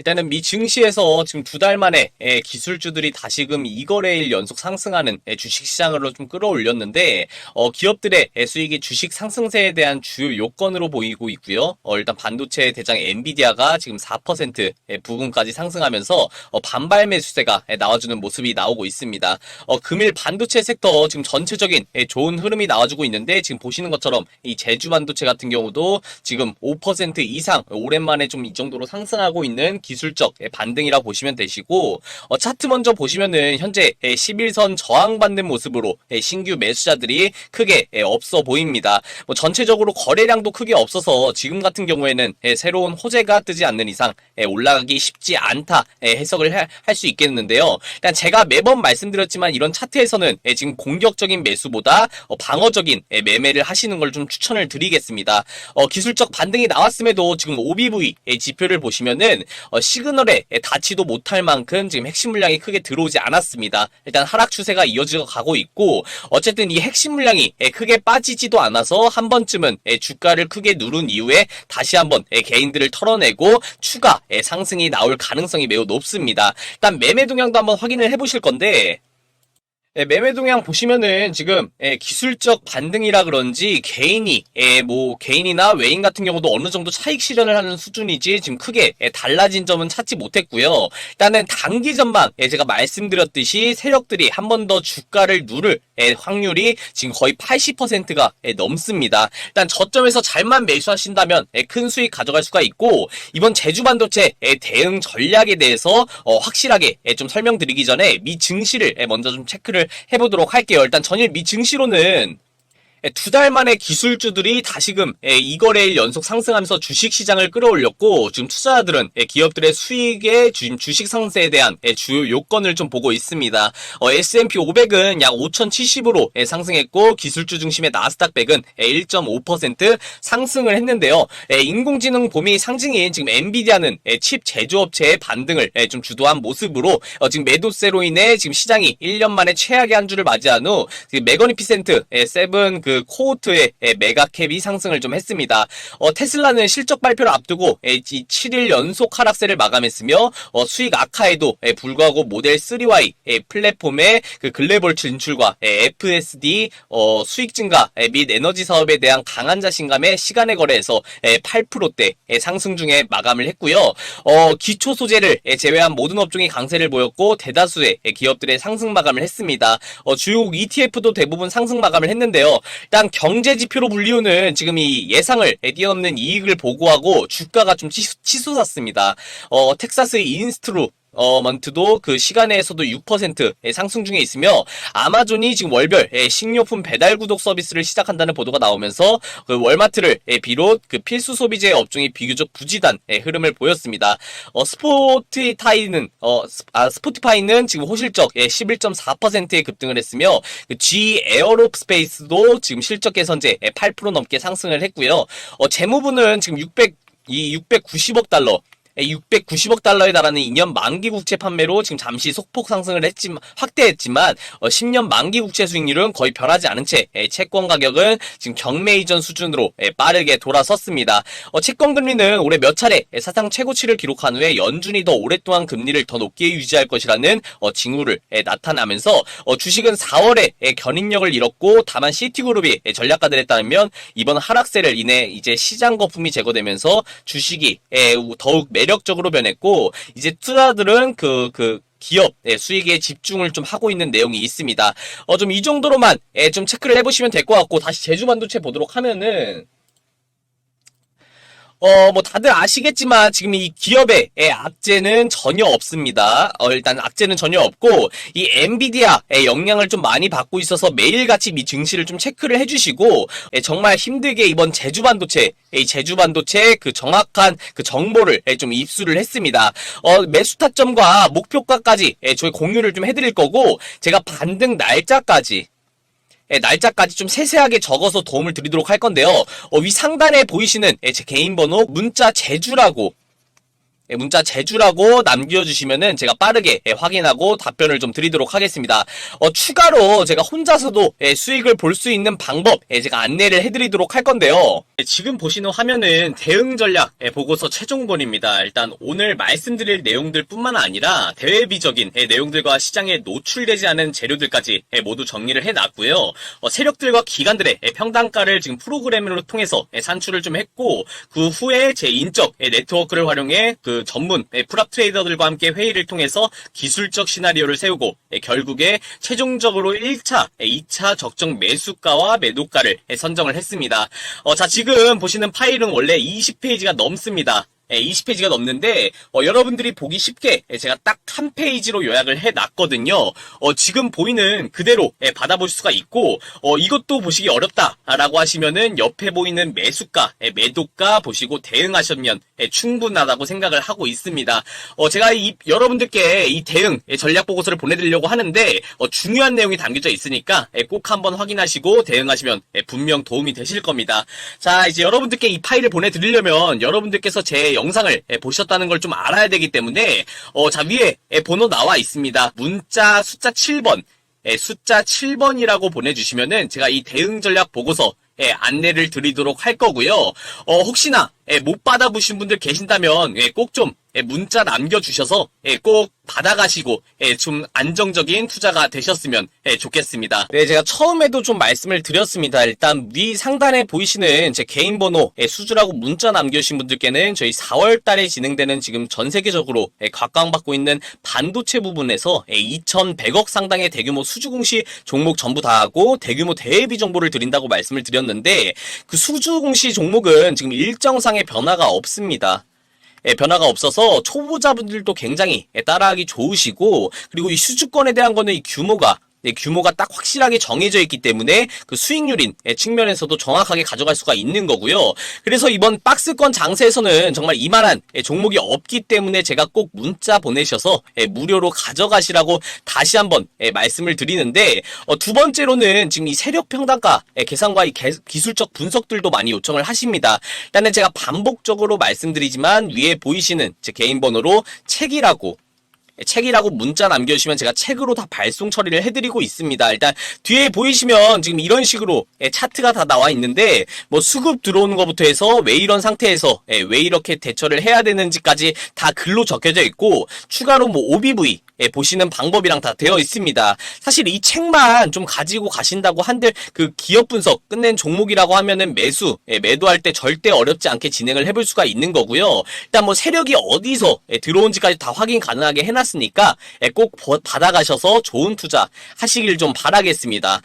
일단은 미 증시에서 지금 두 달 만에 예, 기술주들이 다시금 2거래일 연속 상승하는 예, 주식시장으로 좀 끌어올렸는데 어, 기업들의 예, 수익이 주식 상승세에 대한 주요 요건으로 보이고 있고요. 어, 일단 반도체 대장 엔비디아가 지금 4% 예, 부근까지 상승하면서 어, 반발 매수세가 예, 나와주는 모습이 나오고 있습니다. 어, 금일 반도체 섹터 지금 전체적인 예, 좋은 흐름이 나와주고 있는데 지금 보시는 것처럼 이 제주 반도체 같은 경우도 지금 5% 이상 오랜만에 좀 이 정도로 상승하고 있는 기술적 예, 반등이라 보시면 되시고 어, 차트 먼저 보시면은 현재 예, 11선 저항받는 모습으로 예, 신규 매수자들이 크게 예, 없어 보입니다. 뭐 전체적으로 거래량도 크게 없어서 지금 같은 경우에는 예, 새로운 호재가 뜨지 않는 이상 예, 올라가기 쉽지 않다 예, 해석을 할 수 있겠는데요. 일단 제가 매번 말씀드렸지만 이런 차트에서는 예, 지금 공격적인 매수보다 어, 방어적인 예, 매매를 하시는 걸 좀 추천을 드리겠습니다. 어, 기술적 반등이 나왔음에도 지금 OBV 의 지표를 보시면은 어, 시그널에 예, 닿지도 못할 만큼 지금 핵심 물량이 크게 들어오지 않았습니다. 일단 하락 추세가 이어져 가고 있고 어쨌든 이 핵심 물량이 예, 크게 빠지지도 않아서 한 번쯤은 예, 주가를 크게 누른 이후에 다시 한번 예, 개인들을 털어내고 추가 예, 상승이 나올 가능성이 매우 높습니다. 일단 매매 동향도 한번 확인을 해보실 건데 예, 매매 동향 보시면은 지금 예, 기술적 반등이라 그런지 개인이 예, 뭐 개인이나 외인 같은 경우도 어느 정도 차익 실현을 하는 수준이지 지금 크게 예, 달라진 점은 찾지 못했고요. 일단은 단기 전망 예, 제가 말씀드렸듯이 세력들이 한 번 더 주가를 누를 예, 확률이 지금 거의 80%가 예, 넘습니다. 일단 저점에서 잘만 매수하신다면 예, 큰 수익 가져갈 수가 있고 이번 제주 반도체 예, 대응 전략에 대해서 어, 확실하게 예, 좀 설명드리기 전에 미 증시를 예, 먼저 좀 체크를 해보도록 할게요. 일단 전일 미 증시로는 두 달 만에 기술주들이 다시금 예, 이거래일 연속 상승하면서 주식 시장을 끌어올렸고 지금 투자자들은 예, 기업들의 수익의 주- 주식 상승에 대한 예, 주요 요건을 좀 보고 있습니다. 어, S&P 500은 약 5,070으로 예, 상승했고 기술주 중심의 나스닥 100은 1.5% 상승을 했는데요. 예, 인공지능 봄이 상징인 지금 엔비디아는 예, 칩 제조업체의 반등을 예, 좀 주도한 모습으로 어, 지금 매도세로 인해 지금 시장이 1년 만에 최악의 한 주를 맞이한 후 예, 세븐 그 코호트의 예, 메가캡이 상승을 좀 했습니다. 어, 테슬라는 실적 발표를 앞두고 예, 이 7일 연속 하락세를 마감했으며 어, 수익 악화에도 예, 불구하고 모델 3Y 예, 플랫폼의 그 글래벌 진출과 예, FSD 어, 수익 증가 예, 및 에너지 사업에 대한 강한 자신감에 시간의 거래에서 예, 8%대 예, 상승 중에 마감을 했고요. 어, 기초 소재를 예, 제외한 모든 업종이 강세를 보였고 대다수의 예, 기업들의 상승 마감을 했습니다. 어, 주요 ETF도 대부분 상승 마감을 했는데요. 일단 경제 지표로 불리우는 지금 이 예상을 예, 뛰어넘는 이익을 보고하고 주가가 좀 치솟, 치솟았습니다. 어, 텍사스 인스트루 어, 먼트도 그 시간에서도 6%의 상승 중에 있으며 아마존이 지금 월별 예, 식료품 배달 구독 서비스를 시작한다는 보도가 나오면서 그 월마트를 예, 비롯 그 필수 소비재 업종이 비교적 부지단 예, 흐름을 보였습니다. 어, 스포티타이는 어, 스, 아, 스포티파이는 지금 호실적 예, 11.4%의 급등을 했으며 그 G 에어로스페이스도 지금 실적 개선제 예, 8% 넘게 상승을 했고요. 어, 재무부는 지금 600이 690억 달러 690억 달러에 달하는 2년 만기 국채 판매로 지금 잠시 소폭 상승을 했지만 확대했지만 어, 10년 만기 국채 수익률은 거의 변하지 않은 채 예, 채권 가격은 지금 경매 이전 수준으로 예, 빠르게 돌아섰습니다. 어, 채권 금리는 올해 몇 차례 예, 사상 최고치를 기록한 후에 연준이 더 오랫동안 금리를 더 높게 유지할 것이라는 어, 징후를 예, 나타나면서 어, 주식은 4월에 예, 견인력을 잃었고 다만 시티그룹이 예, 전략가들에 따르면 이번 하락세를 인해 이제 시장 거품이 제거되면서 주식이 예, 더욱 매력 적으로 변했고 이제 투자들은 그그 기업 예, 수익에 집중을 좀 하고 있는 내용이 있습니다. 어 좀 이 정도로만 예, 좀 체크를 해보시면 될 것 같고 다시 제주 반도체 보도록 하면은 어, 뭐, 다들 아시겠지만, 지금 이 기업의 예, 악재는 전혀 없습니다. 어, 일단 악재는 전혀 없고, 이 엔비디아의 영향을 좀 많이 받고 있어서 매일같이 미 증시를 좀 체크를 해주시고, 예, 정말 힘들게 이번 제주 반도체, 이 제주 반도체 그 정확한 그 정보를 예, 좀 입수를 했습니다. 어, 매수 타점과 목표가까지 예, 저희 공유를 좀 해드릴 거고, 제가 반등 날짜까지 예, 날짜까지 좀 세세하게 적어서 도움을 드리도록 할 건데요. 어, 위 상단에 보이시는 예, 제 개인 번호 문자 제주라고 예, 문자 제주라고 남겨주시면은 제가 빠르게 예, 확인하고 답변을 좀 드리도록 하겠습니다. 어, 추가로 제가 혼자서도 예, 수익을 볼 수 있는 방법 예, 제가 안내를 해드리도록 할 건데요. 예, 지금 보시는 화면은 대응 전략 예, 보고서 최종본입니다. 일단 오늘 말씀드릴 내용들 뿐만 아니라 대외비적인 예, 내용들과 시장에 노출되지 않은 재료들까지 예, 모두 정리를 해놨고요. 어, 세력들과 기관들의 예, 평단가를 지금 프로그램으로 통해서 예, 산출을 좀 했고 그 후에 제 인적 예, 네트워크를 활용해 그 전문 예, 프랍 트레이더들과 함께 회의를 통해서 기술적 시나리오를 세우고 예, 결국에 최종적으로 1차, 예, 2차 적정 매수가와 매도가를 예, 선정을 했습니다. 어, 자 지금 보시는 파일은 원래 20페이지가 넘습니다. 예, 20페이지가 넘는데 어, 여러분들이 보기 쉽게 예, 제가 딱 한 페이지로 요약을 해놨거든요. 어, 지금 보이는 그대로 예, 받아볼 수가 있고 어, 이것도 보시기 어렵다라고 하시면은 옆에 보이는 매수가, 예, 매도가 보시고 대응하시면 예, 충분하다고 생각을 하고 있습니다. 어, 제가 이, 여러분들께 이 대응 예, 전략 보고서를 보내드리려고 하는데 어, 중요한 내용이 담겨져 있으니까 예, 꼭 한번 확인하시고 대응하시면 예, 분명 도움이 되실 겁니다. 자 이제 여러분들께 이 파일을 보내드리려면 여러분들께서 제 영상을 예, 보셨다는 걸 좀 알아야 되기 때문에 어, 자 위에 예, 번호 나와 있습니다. 문자 숫자 7번 예, 숫자 7번이라고 보내주시면은 제가 이 대응 전략 보고서 예, 안내를 드리도록 할 거고요. 어, 혹시나 예, 못 받아보신 분들 계신다면 예, 꼭 좀 문자 남겨주셔서 예, 꼭 받아가시고 예, 좀 안정적인 투자가 되셨으면 예, 좋겠습니다. 네, 제가 처음에도 좀 말씀을 드렸습니다. 일단 위 상단에 보이시는 제 개인 번호 예, 수주라고 문자 남겨주신 분들께는 저희 4월 달에 진행되는 지금 전 세계적으로 예, 각광받고 있는 반도체 부분에서 예, 2,100억 상당의 대규모 수주 공시 종목 전부 다 하고 대규모 대비 정보를 드린다고 말씀을 드렸는데 그 수주 공시 종목은 지금 일정상의 변화가 없습니다. 예, 변화가 없어서 초보자분들도 굉장히 예, 따라하기 좋으시고 그리고 이 수주권에 대한 거는 이 규모가 예, 규모가 딱 확실하게 정해져 있기 때문에 그 수익률인 예, 측면에서도 정확하게 가져갈 수가 있는 거고요. 그래서 이번 박스권 장세에서는 정말 이만한 예, 종목이 없기 때문에 제가 꼭 문자 보내셔서 예, 무료로 가져가시라고 다시 한번 예, 말씀을 드리는데 어, 두 번째로는 지금 이 세력 평단가 예, 계산과 이 개- 기술적 분석들도 많이 요청을 하십니다. 일단은 제가 반복적으로 말씀드리지만 위에 보이시는 제 개인 번호로 책이라고 책이라고 문자 남겨주시면 제가 책으로 다 발송 처리를 해드리고 있습니다. 일단 뒤에 보이시면 지금 이런 식으로 예, 차트가 다 나와 있는데 뭐 수급 들어오는 것부터 해서 왜 이런 상태에서 예, 왜 이렇게 대처를 해야 되는지까지 다 글로 적혀져 있고 추가로 뭐 OBV 예, 보시는 방법이랑 다 되어 있습니다. 사실 이 책만 좀 가지고 가신다고 한들 그 기업 분석 끝낸 종목이라고 하면은 매수, 예, 매도할 때 절대 어렵지 않게 진행을 해볼 수가 있는 거고요. 일단 뭐 세력이 어디서 예, 들어온지까지 다 확인 가능하게 해놨 으니까 예, 꼭 버- 받아가셔서 좋은 투자 하시길 좀 바라겠습니다.